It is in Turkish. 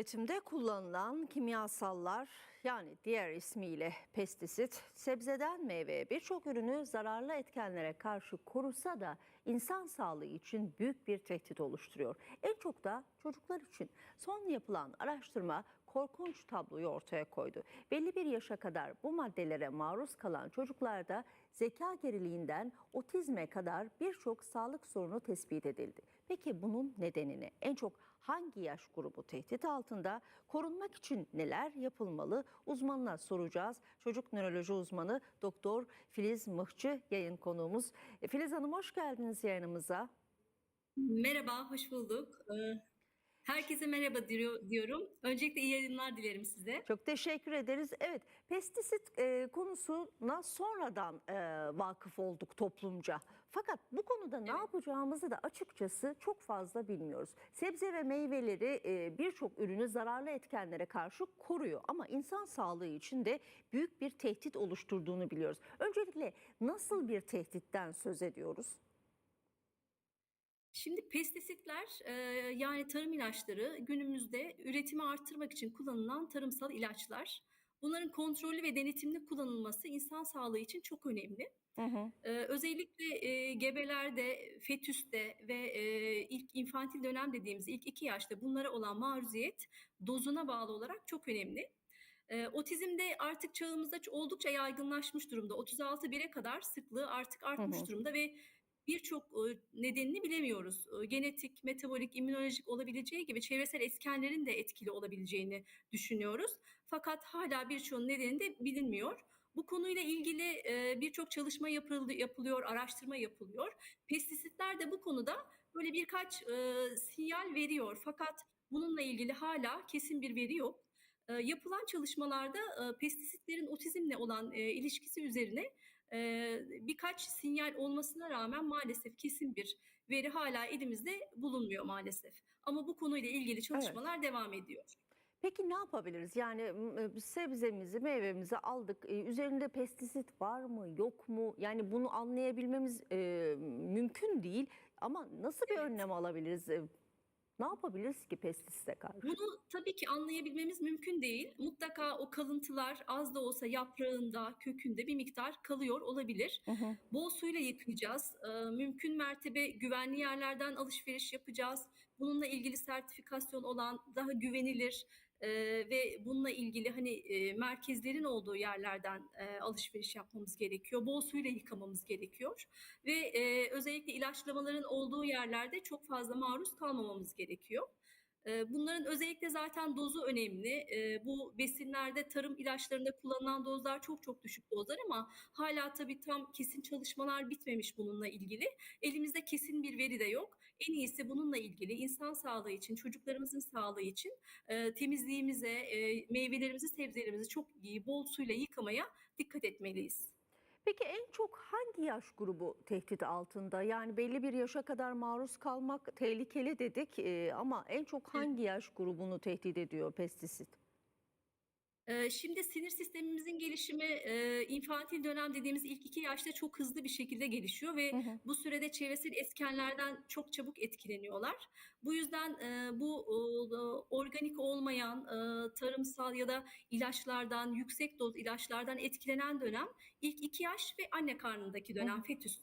Üretimde kullanılan kimyasallar yani diğer ismiyle pestisit sebzeden meyveye birçok ürünü zararlı etkenlere karşı korusa da insan sağlığı için büyük bir tehdit oluşturuyor. En çok da çocuklar için. Son yapılan araştırma korkunç tabloyu ortaya koydu. Belli bir yaşa kadar bu maddelere maruz kalan çocuklarda zeka geriliğinden otizme kadar birçok sağlık sorunu tespit edildi. Peki bunun nedenini en çok hangi yaş grubu tehdit altında? Korunmak için neler yapılmalı? Uzmanına soracağız. Çocuk nöroloji uzmanı Doktor Filiz Mıhçı yayın konuğumuz. E, Filiz Hanım hoş geldiniz yayınımıza. Merhaba, hoş bulduk. Herkese merhaba diyor- diyorum. Öncelikle iyi yayınlar dilerim size. Çok teşekkür ederiz. Evet, pestisit e, konusuna sonradan e, vakıf olduk toplumca. Fakat bu konuda ne yapacağımızı da açıkçası çok fazla bilmiyoruz. Sebze ve meyveleri e, birçok ürünü zararlı etkenlere karşı koruyor ama insan sağlığı için de büyük bir tehdit oluşturduğunu biliyoruz. Öncelikle nasıl bir tehditten söz ediyoruz? Şimdi pestisitler e, yani tarım ilaçları günümüzde üretimi arttırmak için kullanılan tarımsal ilaçlar. Bunların kontrollü ve denetimli kullanılması insan sağlığı için çok önemli. Hı hı. Ee, özellikle e, gebelerde, fetüste ve e, ilk infantil dönem dediğimiz ilk iki yaşta bunlara olan maruziyet dozuna bağlı olarak çok önemli. Ee, otizm de artık çağımızda oldukça yaygınlaşmış durumda. 36 bire kadar sıklığı artık artmış Hı hı. durumda ve birçok nedenini bilemiyoruz. Genetik, metabolik, immünolojik olabileceği gibi çevresel etkenlerin de etkili olabileceğini düşünüyoruz. Fakat hala birçoğunun nedeni de bilinmiyor. Bu konuyla ilgili birçok çalışma yapıldı, yapılıyor, araştırma yapılıyor. Pestisitler de bu konuda böyle birkaç sinyal veriyor. Fakat bununla ilgili hala kesin bir veri yok. E, yapılan çalışmalarda e, pestisitlerin otizmle olan e, ilişkisi üzerine e, birkaç sinyal olmasına rağmen maalesef kesin bir veri hala elimizde bulunmuyor maalesef. Ama bu konuyla ilgili çalışmalar devam ediyor. Peki ne yapabiliriz? Yani m- sebzemizi, meyvemizi aldık. E, Üzerinde pestisit var mı, yok mu? Yani bunu anlayabilmemiz e, mümkün değil. Ama nasıl bir Evet. önlem alabiliriz? Ne yapabiliriz ki pestisite karşı? Bunu tabii ki anlayabilmemiz mümkün değil. Mutlaka o kalıntılar az da olsa yaprağında, kökünde bir miktar kalıyor olabilir. Hı hı. Bol suyla yıkayacağız. Ee, Mümkün mertebe güvenli yerlerden alışveriş yapacağız. Bununla ilgili sertifikasyon olan daha güvenilir e, ve bununla ilgili hani e, merkezlerin olduğu yerlerden e, alışveriş yapmamız gerekiyor. Bol suyla yıkamamız gerekiyor ve e, özellikle ilaçlamaların olduğu yerlerde çok fazla maruz kalmamamız gerekiyor. Bunların özellikle zaten dozu önemli. Bu besinlerde, tarım ilaçlarında kullanılan dozlar çok çok düşük dozlar ama hala tabii tam kesin çalışmalar bitmemiş bununla ilgili. Elimizde kesin bir veri de yok. En iyisi bununla ilgili insan sağlığı için, çocuklarımızın sağlığı için temizliğimize, meyvelerimizi, sebzelerimizi çok iyi, bol suyla yıkamaya dikkat etmeliyiz. Peki en çok hangi yaş grubu tehdit altında? Yani belli bir yaşa kadar maruz kalmak tehlikeli dedik e, ama en çok hangi yaş grubunu tehdit ediyor pestisit? Şimdi sinir sistemimizin gelişimi infantil dönem dediğimiz ilk iki yaşta çok hızlı bir şekilde gelişiyor ve Hı hı. bu sürede çevresel etkenlerden çok çabuk etkileniyorlar. Bu yüzden bu organik olmayan tarımsal ya da ilaçlardan, yüksek doz ilaçlardan etkilenen dönem ilk iki yaş ve anne karnındaki Hı dönem hı. fetüs